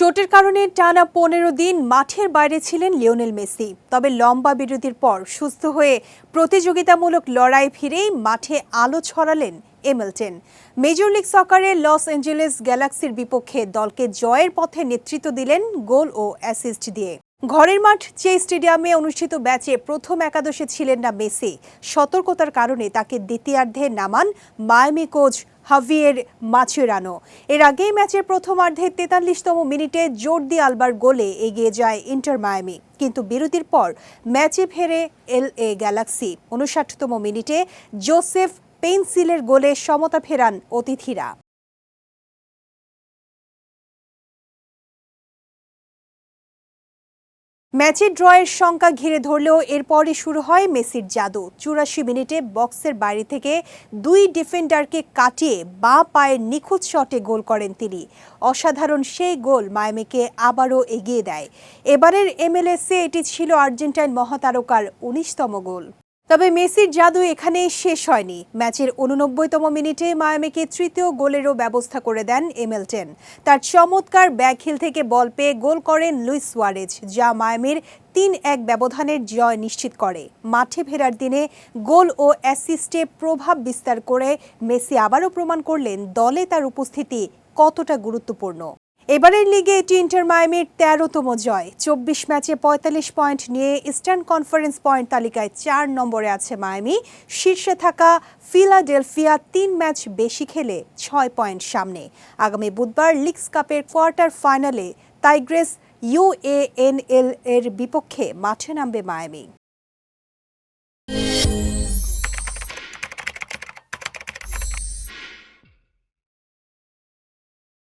চোটের কারণে টানা পনেরো দিন মাঠের বাইরে ছিলেন লিওনেল মেসি। তবে লম্বা বিরতির পর সুস্থ হয়ে প্রতিযোগিতামূলক লড়াই ফিরেই মাঠে আলো ছড়ালেন এমেলটেন। মেজর লিগ সকারে লস অ্যাঞ্জেলেস গ্যালাক্সির বিপক্ষে দলকে জয়ের পথে নেতৃত্ব দিলেন গোল ও অ্যাসিস্ট দিয়ে। ঘরের মাঠ চে স্টেডিয়ামে অনুষ্ঠিত ম্যাচে প্রথম একাদশে ছিলেন না মেসি। সতর্কতার কারণে তাকে দ্বিতীয়ার্ধে নামান মায়ামি কোচ হাভিয়ের মাচেরানো। এর আগেই ম্যাচের প্রথমার্ধে তেতাল্লিশতম মিনিটে জোরদি আলবার গোলে এগিয়ে যায় ইন্টার মায়ামি। কিন্তু বিরতির পর ম্যাচে ফেরে এল এ গ্যালাক্সি। উনষাটতম মিনিটে জোসেফ পেন্সিলের গোলে সমতা ফেরান অতিথিরা। ম্যাচে ড্রয়ের সংখ্যা ঘিরে ধরলেও এরপরই শুরু হয় মেসির জাদু। চুরাশি মিনিটে বক্সের বাইরে থেকে দুই ডিফেন্ডারকে কাটিয়ে বাঁ পায়ের নিখুঁত শটে গোল করেন তিনি। অসাধারণ সেই গোল মায়ামিকে আবারও এগিয়ে দেয়। এবারের এমএলএসে এটি ছিল আর্জেন্টাইন মহাতারকার উনিশতম গোল। তবে মেসির জাদু এখানেই শেষ হয়নি। ম্যাচের উননব্বইতম মিনিটে মায়ামিকে তৃতীয় গোলেরও ব্যবস্থা করে দেন এমেলটেন তার চমৎকার ব্যাকহিল থেকে বল পেয়ে গোল করেন লুইস ওয়ারেজ যা মায়ামির তিন এক ব্যবধানের জয় নিশ্চিত করে। মাঠে ফেরার দিনে গোল ও অ্যাসিস্টে প্রভাব বিস্তার করে মেসি আবারও প্রমাণ করলেন দলে তার উপস্থিতি কতটা গুরুত্বপূর্ণ। এবারের লিগে এটি ইন্টার মায়ামির তেরোতম জয়। চব্বিশ ম্যাচে পঁয়তাল্লিশ পয়েন্ট নিয়ে ইস্টার্ন কনফারেন্স পয়েন্ট তালিকায় চার নম্বরে আছে মায়ামি। শীর্ষে থাকা ফিলাডেলফিয়া তিন ম্যাচ বেশি খেলে ছয় পয়েন্ট সামনে। আগামী বুধবার লিগস কাপের কোয়ার্টার ফাইনালে টাইগ্রেস ইউএএনএল এর বিপক্ষে মাঠে নামবে মায়ামি।